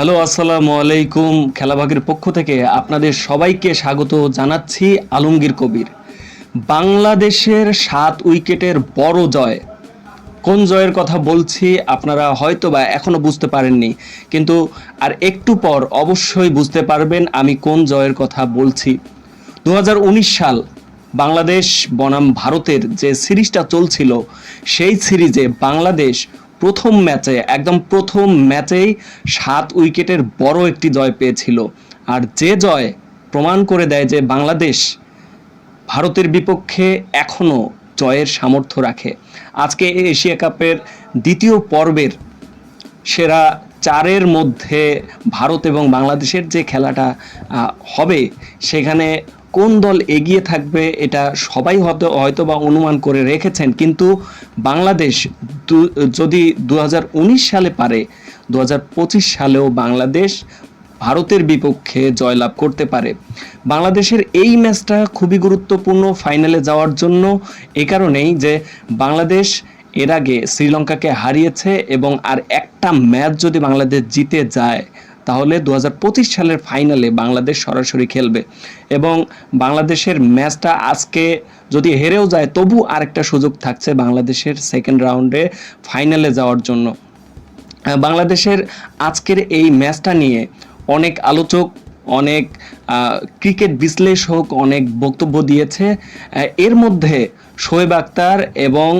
Hello, আসসালামু আলাইকুম খেলাভাগের পক্ষ থেকে আপনাদের সবাইকে স্বাগত জানাচ্ছি আলমগীর কবির। বাংলাদেশের সাত উইকেটের বড় জয়। কোন জয়ের কথা বলছি আপনারা হয়তো বা এখনও বুঝতে পারেননি, কিন্তু আর একটু পর অবশ্যই বুঝতে পারবেন আমি কোন জয়ের কথা বলছি। দু হাজার উনিশ সাল বাংলাদেশ বনাম ভারতের যে সিরিজটা চলছিল, সেই সিরিজে বাংলাদেশ প্রথম ম্যাচে, একদম প্রথম ম্যাচেই সাত উইকেটের বড় একটি জয় পেয়েছিল। আর যে জয় প্রমাণ করে দেয় যে বাংলাদেশ ভারতের বিপক্ষে এখনও জয়ের সামর্থ্য রাখে। আজকে এশিয়া কাপের দ্বিতীয় পর্বের সেরা চারের মধ্যে ভারত এবং বাংলাদেশের যে খেলাটা হবে, সেখানে কোন দল এগিয়ে থাকবে এটা সবাই হয়তো হয়তো বা অনুমান করে রেখেছেন। কিন্তু বাংলাদেশ যদি দু হাজার উনিশ সালে পারে দু হাজার পঁচিশ সালেও বাংলাদেশ ভারতের বিপক্ষে জয়লাভ করতে পারে। বাংলাদেশের এই ম্যাচটা খুবই গুরুত্বপূর্ণ ফাইনালে যাওয়ার জন্য, এ কারণেই যে বাংলাদেশ এর আগে শ্রীলঙ্কাকে হারিয়েছে এবং আর একটা ম্যাচ যদি বাংলাদেশ জিতে যায় তাহলে দু হাজার পঁচিশ সালের ফাইনালে বাংলাদেশ সরাসরি খেলবে। এবং বাংলাদেশের ম্যাচটা আজকে যদি হেরেও যায়, তবু আরেকটা সুযোগ থাকছে বাংলাদেশের সেকেন্ড রাউন্ডে ফাইনালে যাওয়ার জন্য। বাংলাদেশের আজকের এই ম্যাচটা নিয়ে অনেক আলোচক, অনেক ক্রিকেট বিশ্লেষক অনেক বক্তব্য দিয়েছে। এর মধ্যে শোয়েব আক্তার এবং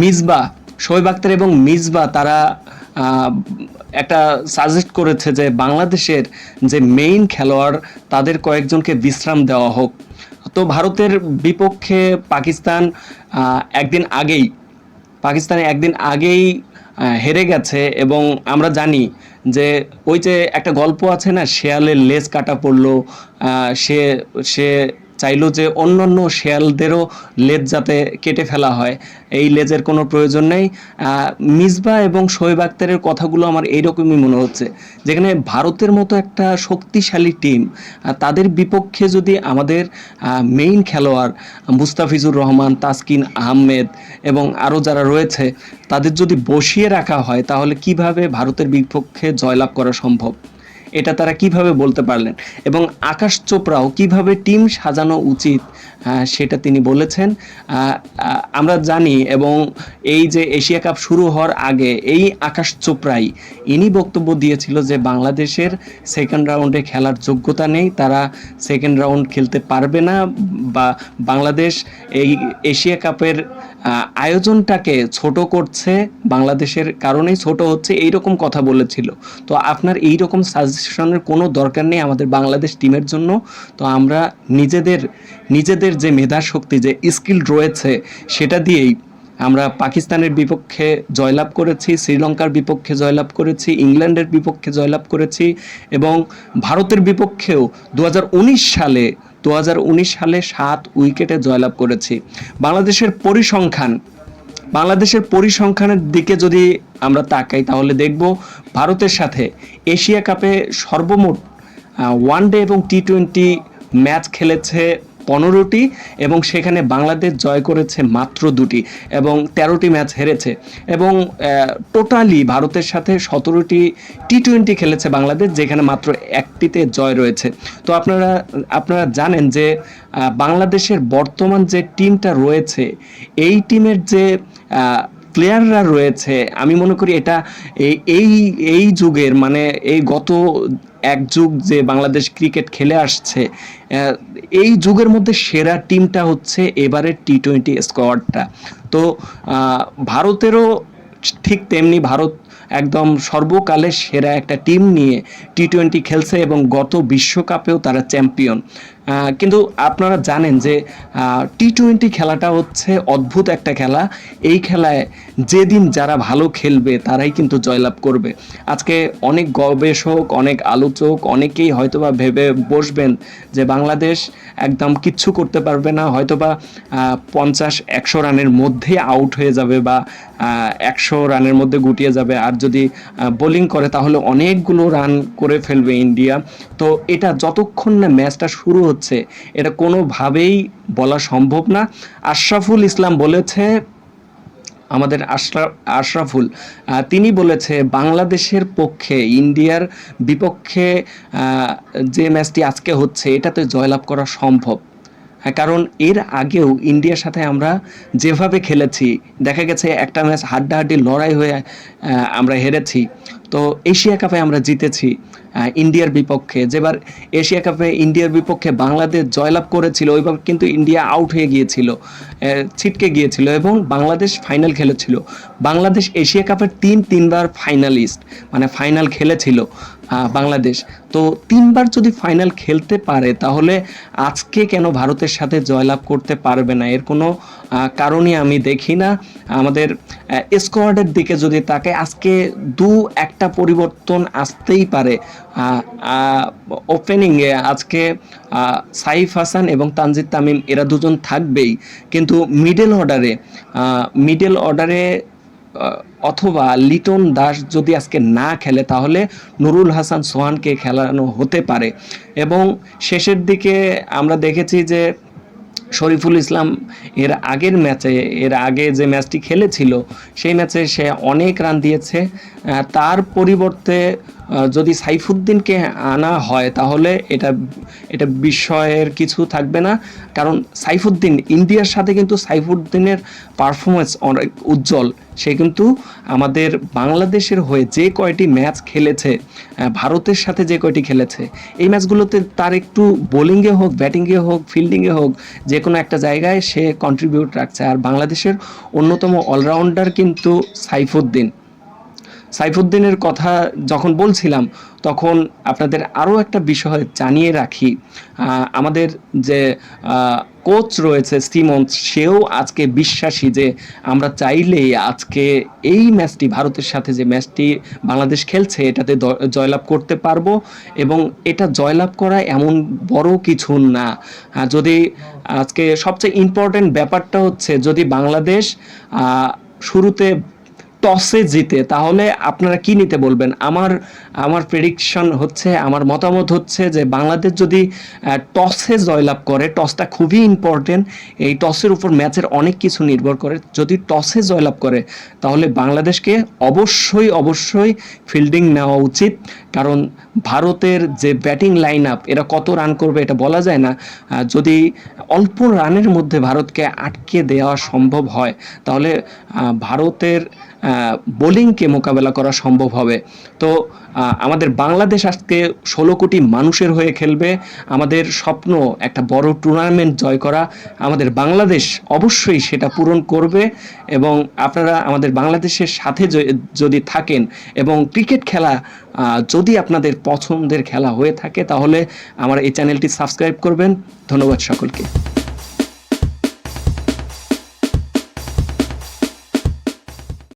মিসবা শোয়েব আক্তার এবং মিসবা তারা একটা সাজেস্ট করেছে যে বাংলাদেশের যে মেইন খেলোয়াড়, তাদের কয়েকজনকে বিশ্রাম দেওয়া হোক। তো ভারতের বিপক্ষে পাকিস্তান একদিন আগেই, পাকিস্তানে একদিন আগেই হেরে গেছে এবং আমরা জানি যে ওই যে একটা গল্প আছে না, শেয়ালের লেজ কাটা পড়ল সে সে চাইলো যে অন্যান্য শেয়ালদেরও লেজ যাতে কেটে ফেলা হয়। এই লেজের কোনো প্রয়োজন নেই। মিসবা এবং শোয়েব আক্তারের কথাগুলো আমার এইরকমই মনে হচ্ছে। যেখানে ভারতের মতো একটা শক্তিশালী টিম তাদের বিপক্ষে যদি আমাদের মেইন খেলোয়াড় মুস্তাফিজুর রহমান, তাসকিন আহমেদ এবং আরও যারা রয়েছে, তাদের যদি বসিয়ে রাখা হয়, তাহলে কীভাবে ভারতের বিপক্ষে জয়লাভ করা সম্ভব? এটা তারা কীভাবে বলতে পারলেন? এবং আকাশ চোপড়াও কীভাবে টিম সাজানো উচিত আহ, সেটা তিনি বলেছেন। আমরা জানি এবং এই যে এশিয়া কাপ শুরু হওয়ার আগে এই আকাশ চোপড়াই ইনি বক্তব্য দিয়েছিল যে বাংলাদেশের সেকেন্ড রাউন্ডে খেলার যোগ্যতা নেই তারা সেকেন্ড রাউন্ড খেলতে পারবে না বা বাংলাদেশ এই এশিয়া কাপের আয়োজনটাকে ছোট করছে বাংলাদেশের কারণেই ছোট হচ্ছে এই রকম কথা বলেছিল। তো আপনার এই রকম সাজেশনের কোনো দরকার নেই আমাদের বাংলাদেশ টিমের জন্য। তো আমরা নিজেদের নিজেদের যে মেধা শক্তি যে স্কিল রয়েছে, সেটা দিয়েই আমরা পাকিস্তানের বিপক্ষে জয়লাভ করেছি, শ্রীলঙ্কার বিপক্ষে জয়লাভ করেছি, ইংল্যান্ডের বিপক্ষে জয়লাভ করেছি এবং ভারতের বিপক্ষেও দু হাজার উনিশ সালে দু হাজার উনিশ সালে সাত উইকেটে জয়লাভ করেছি। বাংলাদেশের পরিসংখ্যান, বাংলাদেশের পরিসংখ্যানের দিকে যদি আমরা তাকাই তাহলে দেখব ভারতের সাথে এশিয়া কাপে সর্বমোট ওয়ান ডে এবং টি টোয়েন্টি ম্যাচ খেলেছে পনেরোটি এবং সেখানে বাংলাদেশ জয় করেছে মাত্র দুটি এবং তেরোটি ম্যাচ হেরেছে। এবং টোটালি ভারতের সাথে সতেরোটি টি টোয়েন্টি খেলেছে বাংলাদেশ, যেখানে মাত্র একটিতে জয় রয়েছে। তো আপনারা আপনারা জানেন যে বাংলাদেশের বর্তমান যে টিমটা রয়েছে, এই টিমের যে প্লেয়াররা রয়েছে, আমি মনে করি এটা এই- এই যুগের মানে এই গত এক যুগ যে বাংলাদেশ ক্রিকেট খেলে আসছে এই যুগের মধ্যে সেরা টিমটা হচ্ছে এবারের টি টোয়েন্টি স্কোয়াডটা তো ভারতেরও ঠিক তেমনি ভারত একদম সর্বকালের সেরা একটা টিম নিয়ে টি টোয়েন্টি খেলছে এবং গত বিশ্বকাপেও তারা চ্যাম্পিয়ন। কিন্তু আপনারা জানেন যে টি টোয়েন্টি খেলাটা হচ্ছে অদ্ভুত একটা খেলা। এই খেলায় যেদিন যারা ভালো খেলবে, তারাই কিন্তু জয়লাভ করবে। আজকে অনেক গবেষক, অনেক আলোচক, অনেকেই হয়তোবা ভেবে বসবেন যে, বাংলাদেশ একদম কিচ্ছু করতে পারবে না। হয়তোবা পঞ্চাশ, একশো রানের মধ্যে আউট হয়ে যাবে বা একশো রানের মধ্যে গুটিয়ে যাবে। আর যদি বোলিং করে, তাহলে অনেকগুলো রান করে ফেলবে ইন্ডিয়া। তো এটা যতক্ষণ না ম্যাচটা শুরু হচ্ছে এটা কোনোভাবেই বলা সম্ভব না। আশরাফুল ইসলাম বলেছে, আমাদের আশরাফ আশরাফুল তিনি বলেছে, বাংলাদেশের পক্ষে, ইন্ডিয়ার বিপক্ষে যে ম্যাচটি আজকে হচ্ছে, এটাতে জয়লাভ করা সম্ভব। কারণ এর আগেও ইন্ডিয়ার সাথে আমরা যেভাবে খেলেছি, দেখা গেছে একটা ম্যাচ হাড্ডাহাড্ডি লড়াই হয়ে আমরা হেরেছি। তো এশিয়া কাপে আমরা জিতেছি ইন্ডিয়ার বিপক্ষে। যেবার এশিয়া কাপে ইন্ডিয়ার বিপক্ষে বাংলাদেশ জয়লাভ করেছিল ওইবার কিন্তু ইন্ডিয়া আউট হয়ে গিয়েছিল ছিটকে গিয়েছিল এবং বাংলাদেশ ফাইনাল খেলেছিল। বাংলাদেশ এশিয়া কাপের তিন তিনবার ফাইনালিস্ট মানে ফাইনাল খেলেছিল। বাংলাদেশ। তো তিনবার যদি ফাইনাল খেলতে পারে, তাহলে আজকে কেন ভারতের সাথে জয়লাভ করতে পারবে না? এর কোনো কারণই আমি দেখি না। আমাদের স্কোয়াডের দিকে যদি তাকে আজকে দু একটা পরিবর্তন আসতেই পারে। ওপেনিংয়ে আজকে সাইফ হাসান এবং তানজিদ তামিম, এরা দুজন থাকবেই। কিন্তু মিডল অর্ডারে মিডল অর্ডারে অথবা লিটন দাস যদি আজকে না খেলে, তাহলে নুরুল হাসান সোহানকে খেলানো হতে পারে। এবং শেষের দিকে আমরা দেখেছি যে শরীফুল ইসলাম এর আগের ম্যাচে, এর আগে যে ম্যাচটি খেলেছিল, সেই ম্যাচে সে অনেক রান দিয়েছে। তার পরিবর্তে যদি সাইফুদ্দিনকে আনা হয়, তাহলে এটা এটা বিষয়ের কিছু থাকবে না। কারণ সাইফুদ্দিন, ইন্ডিয়ার সাথে কিন্তু সাইফুদ্দিনের পারফরমেন্স অনেক উজ্জ্বল। সে কিন্তু আমাদের বাংলাদেশের হয়ে যে কয়টি ম্যাচ খেলেছে ভারতের সাথে যে কয়টি খেলেছে, এই ম্যাচগুলোতে তার একটু বোলিংয়ে হোক, ব্যাটিংয়ে হোক, ফিল্ডিংয়ে হোক, যে কোনো একটা জায়গায় সে কন্ট্রিবিউট রাখছে। আর বাংলাদেশের অন্যতম অলরাউন্ডার কিন্তু সাইফুদ্দিন। সাইফুদ্দিনের কথা যখন বলছিলাম, তখন আপনাদের আরও একটা বিষয় জানিয়ে রাখি। আমাদের যে কোচ রয়েছে সিমন্স সেও আজকে বিশ্বাসী যে, আমরা চাইলেই আজকে এই ম্যাচটি, ভারতের সাথে যে ম্যাচটি বাংলাদেশ খেলছে, এটাতে জয়লাভ করতে পারব এবং এটা জয়লাভ করা এমন বড় কিছু না। যদি আজকে সবচেয়ে ইম্পর্টেন্ট ব্যাপারটা হচ্ছে, যদি বাংলাদেশ শুরুতে টসে জিতে, তাহলে আপনারা কি নিতে বলবেন? আমার আমার প্রেডিকশন হচ্ছে, আমার মতামত হচ্ছে যে বাংলাদেশ যদি টসে জয়লাভ করে, টসটা খুবই ইম্পর্টেন্ট এই টসের উপর ম্যাচের অনেক কিছু নির্ভর করে, যদি টসে জয়লাভ করে, তাহলে বাংলাদেশকে অবশ্যই অবশ্যই ফিল্ডিং নেওয়া উচিত, কারণ ভারতের যে ব্যাটিং লাইন আপ এরা কত রান করবে এটা বলা যায় না যদি অল্প রানের মধ্যে ভারতকে আটকে দেওয়া সম্ভব হয়, তাহলে ভারতের বোলিংকে মোকাবেলা করা সম্ভব হবে। তো আমাদের বাংলাদেশ আজকে ষোলো কোটি মানুষের হয়ে খেলবে। আমাদের স্বপ্ন একটা বড় টুর্নামেন্ট জয় করা। আমাদের বাংলাদেশ অবশ্যই সেটা পূরণ করবে এবং আপনারা আমাদের বাংলাদেশের সাথে যদি থাকেন এবং ক্রিকেট খেলা যদি আপনাদের পছন্দের খেলা হয়ে থাকে তাহলে আমার এই চ্যানেলটি সাবস্ক্রাইব করবেন। ধন্যবাদ সকলকে।